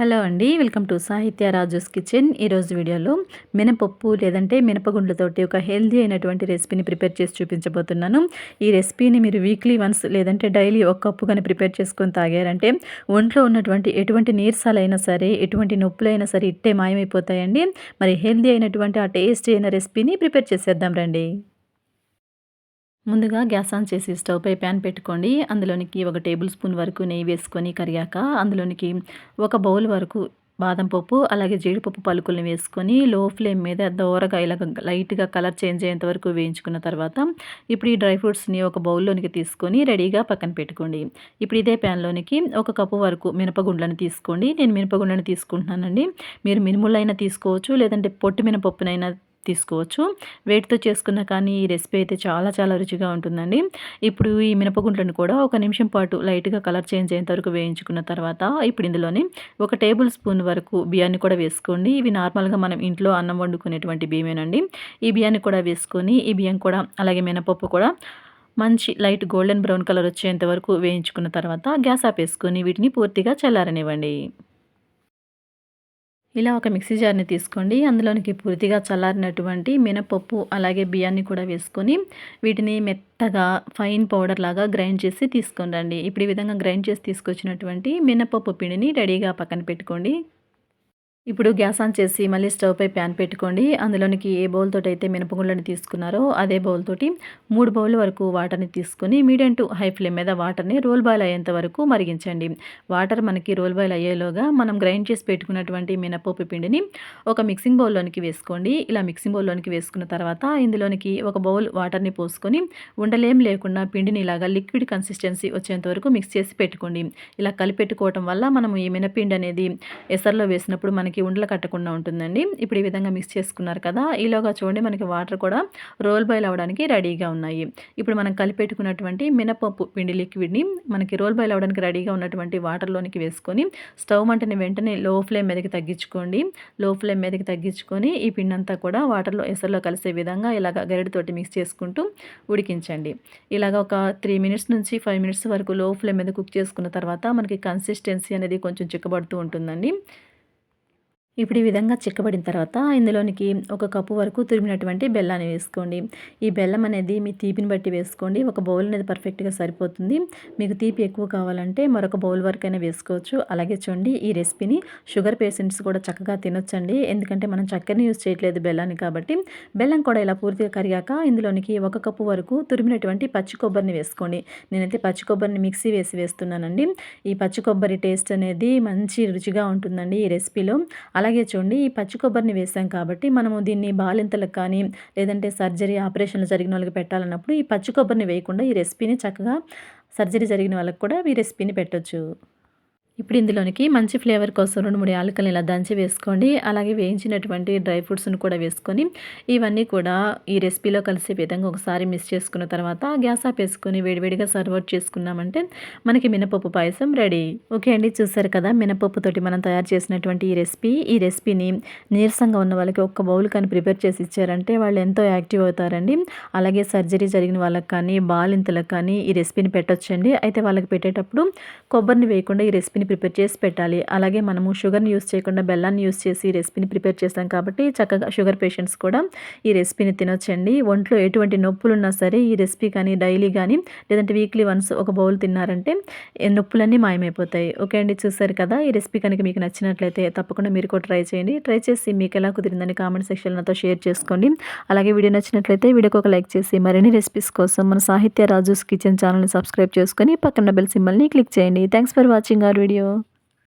Hello అండి welcome to సాహిత్య Raju's kitchen. ఈరోజు వీడియోలో మినపప్పు లేదంటే మినపగుండ్లతోటి ఒక హెల్దీ అయినటువంటి రెసిపీని ప్రిపేర్ చేసి చూపించబోతున్నాను. ఈ రెసిపీని మీరు వీక్లీ వన్స్ లేదంటే డైలీ ఒక కప్పు కానీ ప్రిపేర్ చేసుకొని తాగారంటే ఒంట్లో ఉన్నటువంటి ఎటువంటి నీరసాలైనా సరే ఎటువంటి నొప్పులైనా సరే ఇట్టే మాయమైపోతాయండి. మరి హెల్దీ అయినటువంటి ఆ టేస్టీ అయిన రెసిపీని ప్రిపేర్ చేసేద్దాం రండి. ముందుగా గ్యాస్ ఆన్ చేసి స్టవ్ పై ప్యాన్ పెట్టుకోండి. అందులోనికి ఒక టేబుల్ స్పూన్ వరకు నెయ్యి వేసుకొని కరిగాక అందులోనికి ఒక బౌల్ వరకు బాదం పప్పు అలాగే జీడిపప్పు పలుకులను వేసుకొని లో ఫ్లేమ్ మీద దోరగా ఇలా లైట్గా కలర్ చేంజ్ అయ్యేంత వరకు వేయించుకున్న తర్వాత ఇప్పుడు ఈ డ్రై ఫ్రూట్స్ని ఒక బౌల్లోనికి తీసుకొని రెడీగా పక్కన పెట్టుకోండి. ఇప్పుడు ఇదే ప్యాన్లోనికి ఒక కప్పు వరకు మినపగుండ్లను తీసుకోండి. నేను మినపగుండ్లను తీసుకుంటున్నానండి. మీరు మినుములైనా తీసుకోవచ్చు లేదంటే పొట్టు మినపప్పునైనా తీసుకోవచ్చు. వేటితో చేసుకున్న కానీ ఈ రెసిపీ అయితే చాలా చాలా రుచిగా ఉంటుందండి. ఇప్పుడు ఈ మినపగుంట్లను కూడా ఒక నిమిషం పాటు లైట్గా కలర్ చేంజ్ అయ్యేంత వరకు వేయించుకున్న తర్వాత ఇప్పుడు ఇందులోని ఒక టేబుల్ స్పూన్ వరకు బియ్యాన్ని కూడా వేసుకోండి. ఇవి నార్మల్గా మనం ఇంట్లో అన్నం వండుకునేటువంటి బియ్యమేనండి. ఈ బియ్యాన్ని కూడా వేసుకొని ఈ బియ్యం కూడా అలాగే మినపప్పు కూడా మంచి లైట్ గోల్డెన్ బ్రౌన్ కలర్ వచ్చేంత వరకు వేయించుకున్న తర్వాత గ్యాస్ ఆపేసుకొని వీటిని పూర్తిగా చల్లారనివ్వండి. ఇలా ఒక మిక్సీ జార్ని తీసుకోండి. అందులోనికి పూర్తిగా చల్లారినటువంటి మినపప్పు అలాగే బియ్యాన్ని కూడా వేసుకొని వీటిని మెత్తగా ఫైన్ పౌడర్ లాగా గ్రైండ్ చేసి తీసుకొని రండి. ఇప్పుడు ఈ విధంగా గ్రైండ్ చేసి తీసుకొచ్చినటువంటి మినపప్పు పిండిని రెడీగా పక్కన పెట్టుకోండి. ఇప్పుడు గ్యాస్ ఆన్ చేసి మళ్ళీ స్టవ్ పై ప్యాన్ పెట్టుకోండి. అందులోనికి ఏ బౌల్ తోటి అయితే మినపగుళ్ళని తీసుకున్నారో అదే బౌల్ తోటి మూడు బౌల్ వరకు వాటర్ని తీసుకొని మీడియం టు హై ఫ్లేమ్ మీద వాటర్ని రోల్ బాయిల్ అయ్యేంత వరకు మరిగించండి. వాటర్ మనకి రోల్ బాయిల్ అయ్యేలోగా మనం గ్రైండ్ చేసి పెట్టుకున్నటువంటి మినపప్పు పిండిని ఒక మిక్సింగ్ బౌల్లోనికి వేసుకోండి. ఇలా మిక్సింగ్ బౌల్లోనికి వేసుకున్న తర్వాత ఇందులోనికి ఒక బౌల్ వాటర్ని పోసుకొని ఉండలేం లేకుండా పిండిని ఇలాగా లిక్విడ్ కన్సిస్టెన్సీ వచ్చేంత వరకు మిక్స్ చేసి పెట్టుకోండి. ఇలా కలిపెట్టుకోవటం వల్ల మనం ఈ మినపిండి అనేది ఎసర్లో వేసినప్పుడు మనకి మనకి ఉండలు కట్టకుండా ఉంటుందండి. ఇప్పుడు ఈ విధంగా మిక్స్ చేసుకున్నారు కదా ఈలోగా చూడండి మనకి వాటర్ కూడా రోల్ బాయిల్ అవ్వడానికి రెడీగా ఉన్నాయి. ఇప్పుడు మనం కలిపెట్టుకున్నటువంటి మినపప్పు పిండి లిక్విడ్ని మనకి రోల్ బాయిల్ అవ్వడానికి రెడీగా ఉన్నటువంటి వాటర్లోనికి వేసుకొని స్టవ్ మంటని వెంటనే లో ఫ్లేమ్ మీదకి తగ్గించుకోండి. లో ఫ్లేమ్ మీదకి తగ్గించుకొని ఈ పిండి అంతా కూడా వాటర్లో ఎసర్లో కలిసే విధంగా ఇలాగ గరిడితోటి మిక్స్ చేసుకుంటూ ఉడికించండి. ఇలాగ ఒక త్రీ మినిట్స్ నుంచి ఫైవ్ మినిట్స్ వరకు లో ఫ్లేమ్ మీద కుక్ చేసుకున్న తర్వాత మనకి కన్సిస్టెన్సీ అనేది కొంచెం చిక్కబడుతూ ఉంటుందండి. ఇప్పుడు ఈ విధంగా చిక్కబడిన తర్వాత ఇందులోనికి ఒక కప్పు వరకు తురిమినటువంటి బెల్లాన్ని వేసుకోండి. ఈ బెల్లం అనేది మీ తీపిని బట్టి వేసుకోండి. ఒక బౌల్ అనేది పర్ఫెక్ట్గా సరిపోతుంది. మీకు తీపి ఎక్కువ కావాలంటే మరొక బౌల్ వరకు అయినా వేసుకోవచ్చు. అలాగే చూడండి ఈ రెసిపీని షుగర్ పేషెంట్స్ కూడా చక్కగా తినొచ్చండి. ఎందుకంటే మనం చక్కెరని యూజ్ చేయట్లేదు బెల్లాన్ని కాబట్టి. బెల్లం కూడా ఇలా పూర్తిగా కరిగాక ఇందులోనికి ఒక కప్పు వరకు తురిమినటువంటి పచ్చి కొబ్బరిని వేసుకోండి. నేనైతే పచ్చి కొబ్బరిని మిక్సీ వేసి వేస్తున్నానండి. ఈ పచ్చి కొబ్బరి టేస్ట్ అనేది మంచి రుచిగా ఉంటుందండి ఈ రెసిపీలో. అలాగే అలాగే చూడండి ఈ పచ్చి కొబ్బరిని వేసాం కాబట్టి మనము దీన్ని బాలింతలకు కానీ లేదంటే సర్జరీ ఆపరేషన్లు జరిగిన వాళ్ళకి పెట్టాలన్నప్పుడు ఈ పచ్చి కొబ్బరిని వేయకుండా ఈ రెసిపీని చక్కగా సర్జరీ జరిగిన వాళ్ళకి కూడా ఈ రెసిపీని పెట్టొచ్చు. ఇప్పుడు ఇందులోనికి మంచి ఫ్లేవర్ కోసం రెండు మూడు యాలకలు ఇలా దంచి వేసుకోండి. అలాగే వేయించినటువంటి డ్రై ఫ్రూట్స్ని కూడా వేసుకొని ఇవన్నీ కూడా ఈ రెసిపీలో కలిసే విధంగా ఒకసారి మిక్స్ చేసుకున్న తర్వాత గ్యాస్ ఆపేసుకొని వేడివేడిగా సర్వ్ అవుట్ చేసుకున్నామంటే మనకి మినపప్పు పాయసం రెడీ. ఓకే అండి చూసారు కదా మినపప్పుతోటి మనం తయారు చేసినటువంటి ఈ రెసిపీ. ఈ రెసిపీని నీరసంగా ఉన్న వాళ్ళకి ఒక్క బౌల్ కానీ ప్రిపేర్ చేసి ఇచ్చారంటే వాళ్ళు ఎంతో యాక్టివ్ అవుతారండి. అలాగే సర్జరీ జరిగిన వాళ్ళకి కానీ బాలింతలకు కానీ ఈ రెసిపీని పెట్టొచ్చండి. అయితే వాళ్ళకి పెట్టేటప్పుడు కొబ్బరిని వేయకుండా ఈ రెసిపీని ప్రిపేర్ చేసి పెట్టాలి. అలాగే మనము షుగర్ని యూస్ చేయకుండా బెల్లాన్ని యూస్ చేసి రెసిపీని ప్రిపేర్ చేస్తాం కాబట్టి చక్కగా షుగర్ పేషెంట్స్ కూడా ఈ రెసిపీని తినొచ్చండి. ఒంట్లో ఎటువంటి నొప్పులు ఉన్నా సరే ఈ రెసిపీ కానీ డైలీ కానీ లేదంటే వీక్లీ వన్స్ ఒక బౌల్ తిన్నారంటే నొప్పులన్నీ మాయమైపోతాయి. ఓకే అండి చూసారు కదా? ఈ రెసిపీ కనుక మీకు నచ్చినట్లయితే తప్పకుండా మీరు కూడా ట్రై చేయండి. ట్రై చేసి మీకు ఎలా కుదిరిందని కామెంట్ సెక్షన్లో నాతో షేర్ చేసుకోండి. అలాగే వీడియో నచ్చినట్లయితే వీడియోకి ఒక లైక్ చేసి మరిన్ని రెసిపీస్ కోసం మన సాహిత్య రాజుస్ కిచెన్ ఛానల్ని సబ్స్క్రైబ్ చేసుకొని పక్కన బెల్ సింబల్ని క్లిక్ చేయండి. Thanks for watching. Our video video